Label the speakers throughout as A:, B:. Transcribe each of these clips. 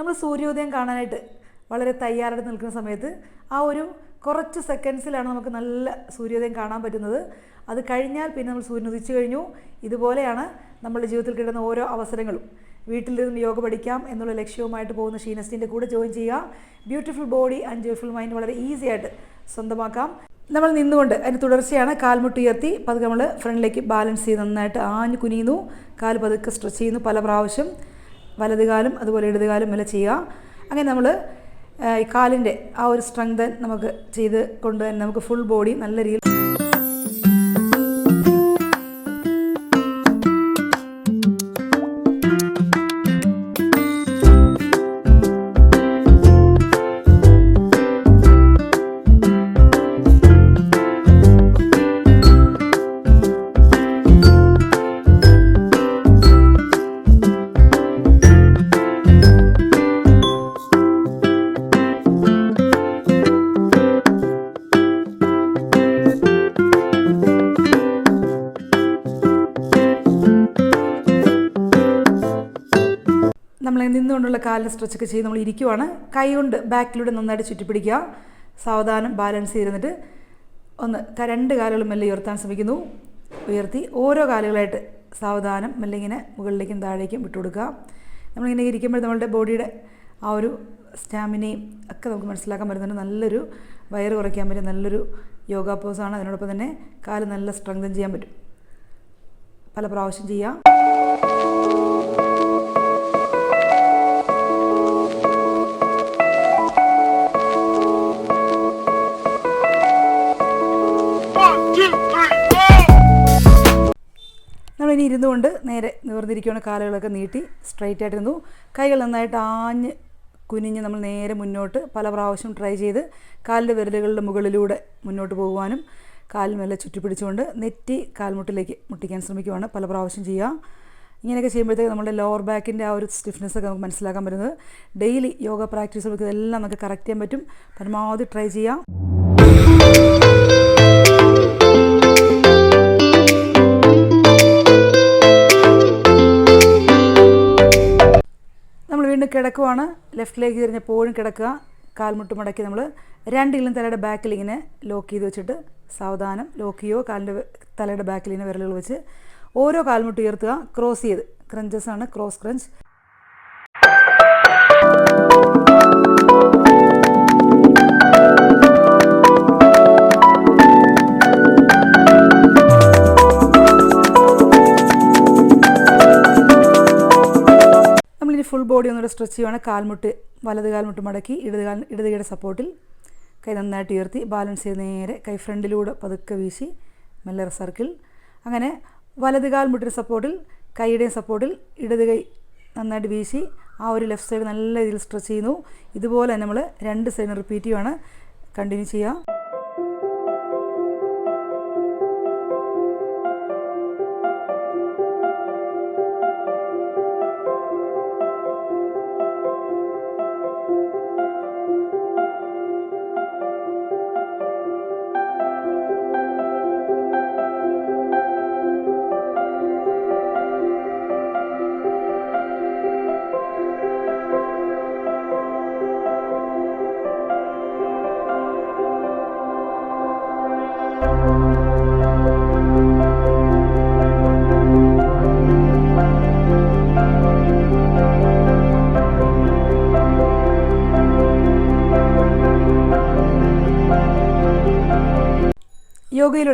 A: നമ്മൾ സൂര്യോദയം കാണാനായിട്ട് വളരെ തയ്യാറെടുത്ത് നിൽക്കുന്ന സമയത്ത് ആ ഒരു കുറച്ച് സെക്കൻഡ്സിലാണ് നമുക്ക് നല്ല സൂര്യോദയം കാണാൻ പറ്റുന്നത്. അത് കഴിഞ്ഞാൽ പിന്നെ നമ്മൾ സൂര്യൻ ഉദിച്ചു കഴിഞ്ഞു. ഇതുപോലെയാണ് നമ്മുടെ ജീവിതത്തിൽ കിട്ടുന്ന ഓരോ അവസരങ്ങളും. വീട്ടിലിരുന്ന് യോഗ പഠിക്കാം എന്നുള്ള ലക്ഷ്യവുമായിട്ട് പോകുന്ന ഷീനസ്റ്റിന്റെ കൂടെ ജോയിൻ ചെയ്യുക. Beautiful body and joyful mind വളരെ ഈസി ആയിട്ട് സ്വന്തമാക്കാം. നമ്മൾ നിന്നുകൊണ്ട് അതിന് തുടർച്ചയാണ് കാൽമുട്ട് ഉയർത്തി. പതുക്കെ നമ്മൾ ഫ്രണ്ടിലേക്ക് ബാലൻസ് ചെയ്ത് നന്നായിട്ട് ആഞ്ഞ് കുനിയുന്നു. കാൽ പതുക്കെ സ്ട്രെച്ച് ചെയ്യുന്നു. പല പ്രാവശ്യം വലതുകാലും അതുപോലെ ഇടതുകാലും വല്ല ചെയ്യുക. അങ്ങനെ നമ്മൾ ഈ കാലിന്റെ ആ ഒരു സ്ട്രെങ്ത് നമുക്ക് ചെയ്ത് കൊണ്ട് തന്നെ നമുക്ക് ഫുൾ ബോഡി നല്ല രീതിയിൽ നമ്മൾ നിന്നുകൊണ്ടുള്ള കാലിന് സ്ട്രെച്ചൊക്കെ ചെയ്ത് നമ്മൾ ഇരിക്കുവാണ്. കൈ കൊണ്ട് ബാക്കിലൂടെ നന്നായിട്ട് ചുറ്റിപ്പിടിക്കുക. സാവധാനം ബാലൻസ് ചെയ്തിരുന്നിട്ട് ഒന്ന് രണ്ട് കാലുകളും മെല്ലെ ഉയർത്താൻ ശ്രമിക്കുന്നു. ഉയർത്തി ഓരോ കാലുകളായിട്ട് സാവധാനം മെല്ലെ ഇങ്ങനെ മുകളിലേക്കും താഴേക്കും വിട്ടുകൊടുക്കുക. നമ്മളിങ്ങനെ ഇരിക്കുമ്പോൾ നമ്മളുടെ ബോഡിയുടെ ആ ഒരു സ്റ്റാമിനയും ഒക്കെ നമുക്ക് മനസ്സിലാക്കാൻ പറ്റുന്നുണ്ട്. നല്ലൊരു വയറ് കുറയ്ക്കാൻ പറ്റും. നല്ലൊരു യോഗ പോസാണ് അതിനോടൊപ്പം തന്നെ കാൽ നല്ല സ്ട്രെങ്തൻ ചെയ്യാൻ പറ്റും. പല പ്രാവശ്യം ചെയ്യാം. നമ്മളിനി ഇരുന്നുകൊണ്ട് നേരെ നിവർന്നിരിക്കുകയാണ് കാലുകളൊക്കെ നീട്ടി സ്ട്രൈറ്റ് ആയിട്ടിരുന്നു കൈകൾ നന്നായിട്ട് ആഞ്ഞ് കുനിഞ്ഞ് നമ്മൾ നേരെ മുന്നോട്ട് പല പ്രാവശ്യം ട്രൈ ചെയ്ത് കാലിന്റെ വിരലുകളുടെ മുകളിലൂടെ മുന്നോട്ട് പോകുവാനും കാലിൽ ചുറ്റിപ്പിടിച്ചുകൊണ്ട് നെറ്റി കാൽമുട്ടിലേക്ക് മുട്ടിക്കാൻ ശ്രമിക്കുവാണ്. പല പ്രാവശ്യം ചെയ്യുക ഇങ്ങനെയൊക്കെ ചെയ്യുമ്പോഴത്തേക്ക് നമ്മുടെ ലോവർ ബാക്കിന്റെ ആ ഒരു സ്റ്റിഫ്നെസ് ഒക്കെ നമുക്ക് മനസ്സിലാക്കാൻ പറ്റുന്നത്. ഡെയിലി യോഗ പ്രാക്ടീസ് നമുക്ക് ഇതെല്ലാം നമുക്ക് കറക്റ്റ് ചെയ്യാൻ പറ്റും. പരമാവധി ട്രൈ ചെയ്യാം. കിടക്കുവാണ്. ലെഫ്റ്റിലേക്ക് തിരിഞ്ഞപ്പോഴും കിടക്കുക. കാൽമുട്ട് മടക്കി നമ്മൾ രണ്ടിലും തലയുടെ ബാക്കിൽ ഇങ്ങനെ ലോക്ക് ചെയ്ത് വെച്ചിട്ട് സാവധാനം ലോക്ക് ചെയ്യുക കാലിന്റെ തലയുടെ ബാക്കിൽ ഇങ്ങനെ വിരലുകൾ വെച്ച് ഓരോ കാൽമുട്ട് ഉയർത്തുക. ക്രോസ് ചെയ്ത്. ക്രഞ്ചസ് ആണ്. ക്രോസ് ക്രഞ്ച് ബോഡി ഒന്നുകൂടെ സ്ട്രെച്ച് ചെയ്യുവാണ്. കാൽമുട്ട് വലത് കാൽമുട്ട് മടക്കി ഇടത് കാൽ ഇടത് കൈയുടെ സപ്പോർട്ടിൽ കൈ നന്നായിട്ട് ഉയർത്തി ബാലൻസ് ചെയ്ത് നേരെ കൈ ഫ്രണ്ടിലൂടെ പതുക്കെ വീശി മെല്ലർ സർക്കിൾ അങ്ങനെ വലത് കാൽമുട്ടിന്റെ സപ്പോർട്ടിൽ കൈയുടെയും സപ്പോർട്ടിൽ ഇടത് കൈ നന്നായിട്ട് വീശി ആ ഒരു ലെഫ്റ്റ് സൈഡ് നല്ല രീതിയിൽ സ്ട്രെച്ച് ചെയ്യുന്നു. ഇതുപോലെ തന്നെ നമ്മൾ രണ്ട് സൈഡ് റിപ്പീറ്റ് ചെയ്യുവാണ്. കണ്ടിന്യൂ ചെയ്യുക യോഗയിലൂടെ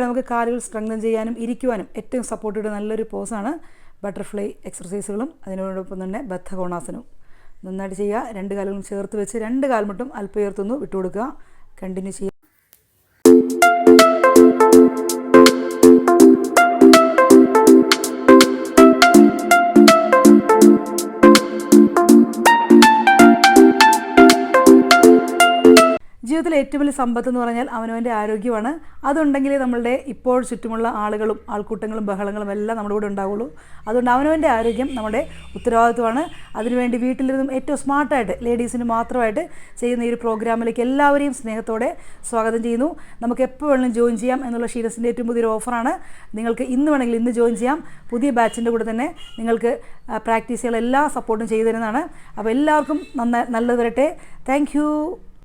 A: നമുക്ക് കാലുകൾ സ്ട്രെങ്തൻ ചെയ്യാനും ഇരിക്കുവാനും ഏറ്റവും സപ്പോർട്ടീവ് നല്ലൊരു പോസാണ് ബട്ടർഫ്ലൈ എക്സർസൈസുകളും അതിനോടൊപ്പം തന്നെ ബദ്ധകോണാസനവും നന്നായിട്ട് ചെയ്യുക. രണ്ട് കാലുകളും ചേർത്ത് വെച്ച് രണ്ട് കാൽമുട്ടും അല്പം ഉയർത്തുന്നു. വിട്ടുകൊടുക്കുക. കണ്ടിന്യൂ ചെയ്യുക. ജീവിതത്തിലെ ഏറ്റവും വലിയ സമ്പത്ത് എന്ന് പറഞ്ഞാൽ അവനവന്റെ ആരോഗ്യമാണ്. അതുണ്ടെങ്കിൽ നമ്മളുടെ ഇപ്പോൾ ചുറ്റുമുള്ള ആളുകളും ആൾക്കൂട്ടങ്ങളും ബഹളങ്ങളും എല്ലാം നമ്മുടെ കൂടെ ഉണ്ടാവുള്ളൂ. അതുകൊണ്ട് അവനവന്റെ ആരോഗ്യം നമ്മുടെ ഉത്തരവാദിത്വമാണ്. അതിനുവേണ്ടി വീട്ടിലിരുന്നും ഏറ്റവും സ്മാർട്ടായിട്ട് ലേഡീസിന് മാത്രമായിട്ട് ചെയ്യുന്ന ഈ ഒരു പ്രോഗ്രാമിലേക്ക് എല്ലാവരെയും സ്നേഹത്തോടെ സ്വാഗതം ചെയ്യുന്നു. നമുക്ക് എപ്പോൾ വേണമെങ്കിലും ജോയിൻ ചെയ്യാം എന്നുള്ള ഷീനസിന്റെ ഏറ്റവും പുതിയൊരു ഓഫറാണ്. നിങ്ങൾക്ക് ഇന്ന് വേണമെങ്കിൽ ഇന്ന് ജോയിൻ ചെയ്യാം. പുതിയ ബാച്ചിന്റെ കൂടെ തന്നെ നിങ്ങൾക്ക് പ്രാക്ടീസുകൾ എല്ലാ സപ്പോർട്ടും ചെയ്തു തരുന്നതാണ്. അപ്പോൾ എല്ലാവർക്കും നന്നായി നല്ലത് വരട്ടെ. താങ്ക്